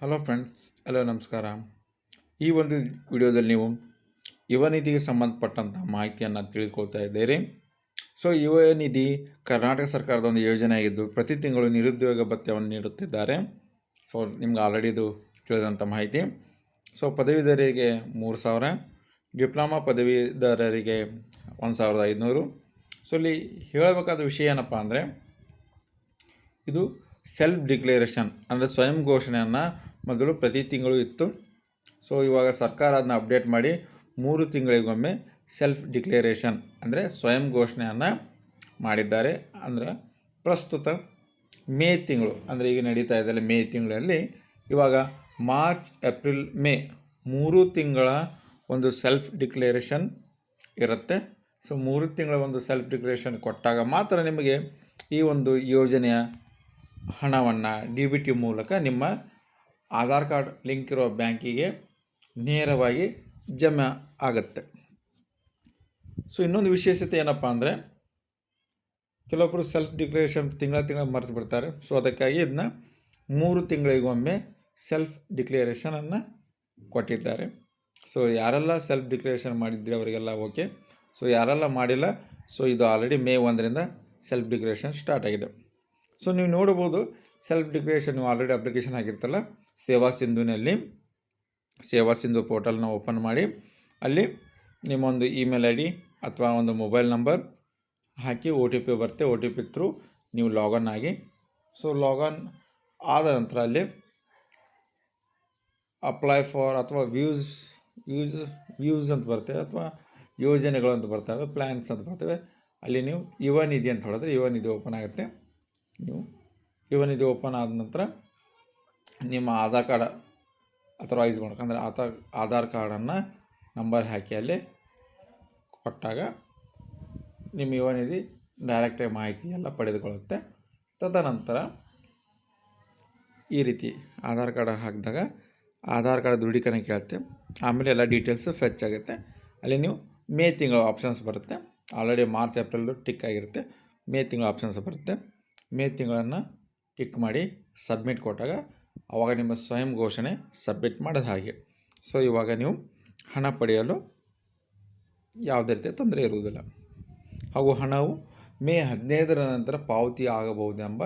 Hello friends hello ನಮಸ್ಕಾರ. ಈ ಒಂದು ವಿಡಿಯೋದಲ್ಲಿ ನೀವು ಯುವ ನಿಧಿಗೆ ಸಂಬಂಧಪಟ್ಟಂಥ ಮಾಹಿತಿಯನ್ನು ತಿಳಿದುಕೊಳ್ತಾ ಇದ್ದೀರಿ. ಸೊ ಯುವ ನಿಧಿ ಕರ್ನಾಟಕ ಸರ್ಕಾರದ ಒಂದು ಯೋಜನೆ ಆಗಿದ್ದು, ಪ್ರತಿ ತಿಂಗಳು ನಿರುದ್ಯೋಗ ಭತ್ಯವನ್ನು ನೀಡುತ್ತಿದ್ದಾರೆ. ಸೊ ನಿಮ್ಗೆ ಆಲ್ರೆಡಿ ಇದು ತಿಳಿದಂಥ ಮಾಹಿತಿ. ಸೊ ಪದವೀಧರಿಗೆ ಮೂರು ಸಾವಿರ, ಡಿಪ್ಲೊಮಾ ಪದವೀಧರರಿಗೆ ಒಂದು ಸಾವಿರದ ಐದುನೂರು. ಸೊ ಇಲ್ಲಿ ಹೇಳಬೇಕಾದ ವಿಷಯ ಏನಪ್ಪ ಅಂದರೆ, ಇದು ಸೆಲ್ಫ್ ಡಿಕ್ಲೇರೇಷನ್ ಅಂದರೆ ಸ್ವಯಂ ಘೋಷಣೆಯನ್ನು ಮೊದಲು ಪ್ರತಿ ತಿಂಗಳು ಇತ್ತು. ಸೊ ಇವಾಗ ಸರ್ಕಾರ ಅದನ್ನ ಅಪ್ಡೇಟ್ ಮಾಡಿ ಮೂರು ತಿಂಗಳಿಗೊಮ್ಮೆ ಸೆಲ್ಫ್ ಡಿಕ್ಲೇರೇಷನ್ ಅಂದರೆ ಸ್ವಯಂ ಘೋಷಣೆಯನ್ನು ಮಾಡಿದ್ದಾರೆ. ಅಂದರೆ ಪ್ರಸ್ತುತ ಮೇ ತಿಂಗಳು, ಅಂದರೆ ಈಗ ನಡೀತಾ ಇದ್ದಲ್ಲಿ ಮೇ ತಿಂಗಳಲ್ಲಿ, ಇವಾಗ ಮಾರ್ಚ್, ಏಪ್ರಿಲ್, ಮೇ ಮೂರು ತಿಂಗಳ ಒಂದು ಸೆಲ್ಫ್ ಡಿಕ್ಲೇರೇಷನ್ ಇರುತ್ತೆ. ಸೊ ಮೂರು ತಿಂಗಳ ಒಂದು ಸೆಲ್ಫ್ ಡಿಕ್ಲೇರೇಷನ್ ಕೊಟ್ಟಾಗ ಮಾತ್ರ ನಿಮಗೆ ಈ ಒಂದು ಯೋಜನೆಯ ಹಣವನ್ನು ಡಿ ಬಿ ಟಿ ಮೂಲಕ ನಿಮ್ಮ ಆಧಾರ್ ಕಾರ್ಡ್ ಲಿಂಕ್ ಇರೋ ಬ್ಯಾಂಕಿಗೆ ನೇರವಾಗಿ ಜಮೆ ಆಗುತ್ತೆ. ಸೊ ಇನ್ನೊಂದು ವಿಶೇಷತೆ ಏನಪ್ಪ ಅಂದರೆ ಕೆಲವೊಬ್ಬರು ಸೆಲ್ಫ್ ಡಿಕ್ಲರೇಷನ್ ತಿಂಗಳ ತಿಂಗಳ ಮರೆತು ಬಿಡ್ತಾರೆ. ಸೊ ಅದಕ್ಕಾಗಿ ಇದನ್ನ ಮೂರು ತಿಂಗಳಿಗೊಮ್ಮೆ ಸೆಲ್ಫ್ ಡಿಕ್ಲರೇಷನನ್ನು ಕೊಟ್ಟಿದ್ದಾರೆ. ಸೊ ಯಾರೆಲ್ಲ ಸೆಲ್ಫ್ ಡಿಕ್ಲರೇಷನ್ ಮಾಡಿದ್ರಿ ಅವರಿಗೆಲ್ಲ ಓಕೆ ಸೊ ಯಾರೆಲ್ಲ ಮಾಡಿಲ್ಲ ಸೊ ಇದು ಆಲ್ರೆಡಿ ಮೇ ಒಂದರಿಂದ ಸೆಲ್ಫ್ ಡಿಕ್ಲರೇಷನ್ ಸ್ಟಾರ್ಟ್ ಆಗಿದೆ. ಸೊ ನೀವು ನೋಡ್ಬೋದು ಸೆಲ್ಫ್ ಡಿಕ್ಲೇರೇಷನ್ ಆಲ್ರೆಡಿ ಅಪ್ಲಿಕೇಶನ್ ಆಗಿರ್ತಲ್ಲ ಸೇವಾ ಸಿಂಧುನಲ್ಲಿ ಸೇವಾ ಸಿಂಧು ಪೋರ್ಟಲ್ನ ಓಪನ್ ಮಾಡಿ. ಅಲ್ಲಿ ನಿಮ್ಮೊಂದು ಇಮೇಲ್ ಐ ಡಿ ಅಥವಾ ಒಂದು ಮೊಬೈಲ್ ನಂಬರ್ ಹಾಕಿ ಒ ಟಿ ಪಿ ಬರುತ್ತೆ. ಒ ಟಿ ಪಿ ಥ್ರೂ ನೀವು ಲಾಗನ್ ಆಗಿ. ಸೊ ಲಾಗನ್ ಆದ ನಂತರ ಅಲ್ಲಿ ಅಪ್ಲೈ ಫಾರ್ ಅಥವಾ ವ್ಯೂಸ್ ವ್ಯೂಸ್ ವ್ಯೂಸ್ ಅಂತ ಬರ್ತವೆ ಅಥವಾ ಯೋಜನೆಗಳು ಅಂತ ಬರ್ತವೆ ಪ್ಲ್ಯಾನ್ಸ್ ಅಂತ ಬರ್ತವೆ. ಅಲ್ಲಿ ನೀವು ಯುವ ನಿಧಿ ಅಂತ ಹೇಳಿದ್ರೆ ಯುವ ನಿಧಿ ಓಪನ್ ಆಗುತ್ತೆ. ನೀವು. ಯುವನ್ ಇದು ಓಪನ್ ಆದ ನಂತರ ನಿಮ್ಮ ಆಧಾರ್ ಕಾರ್ಡ್ ಅಥರೈಸ್ ಮಾಡ್ಬೇಕು ಅಂದರೆ ಆಧಾರ್ ಆಧಾರ್ ಕಾರ್ಡನ್ನು ನಂಬರ್ ಹಾಕಿ ಅಲ್ಲಿ ಕೊಟ್ಟಾಗ ನಿಮ್ಮ ಯುವನಿಧಿ ಡೈರೆಕ್ಟಾಗಿ ಮಾಹಿತಿ ಎಲ್ಲ ಪಡೆದುಕೊಳ್ಳುತ್ತೆ. ತದನಂತರ ಈ ರೀತಿ ಆಧಾರ್ ಕಾರ್ಡ್ ಹಾಕಿದಾಗ ಆಧಾರ್ ಕಾರ್ಡ್ ದೃಢೀಕರಣ ಕೇಳುತ್ತೆ. ಆಮೇಲೆ ಎಲ್ಲ ಡೀಟೇಲ್ಸು ಫೆಚ್ ಆಗುತ್ತೆ. ಅಲ್ಲಿ ನೀವು ಮೇ ತಿಂಗಳ ಆಪ್ಷನ್ಸ್ ಬರುತ್ತೆ. ಆಲ್ರೆಡಿ ಮಾರ್ಚ್ ಏಪ್ರಿಲ್ ಟಿಕ್ ಆಗಿರುತ್ತೆ. ಮೇ ತಿಂಗಳ ಆಪ್ಷನ್ಸ್ ಬರುತ್ತೆ. ಮೇ ತಿಂಗಳನ್ನು ಟಿಕ್ ಮಾಡಿ ಸಬ್ಮಿಟ್ ಕೊಟ್ಟಾಗ ಆವಾಗ ನಿಮ್ಮ ಸ್ವಯಂ ಘೋಷಣೆ ಸಬ್ಮಿಟ್ ಮಾಡೋದು ಹಾಗೆ. ಸೊ ಇವಾಗ ನೀವು ಹಣ ಪಡೆಯಲು ಯಾವುದೇ ರೀತಿಯ ತೊಂದರೆ ಇರುವುದಿಲ್ಲ. ಹಾಗೂ ಹಣವು ಮೇ ಹದಿನೈದರ ನಂತರ ಪಾವತಿ ಆಗಬಹುದೆಂಬ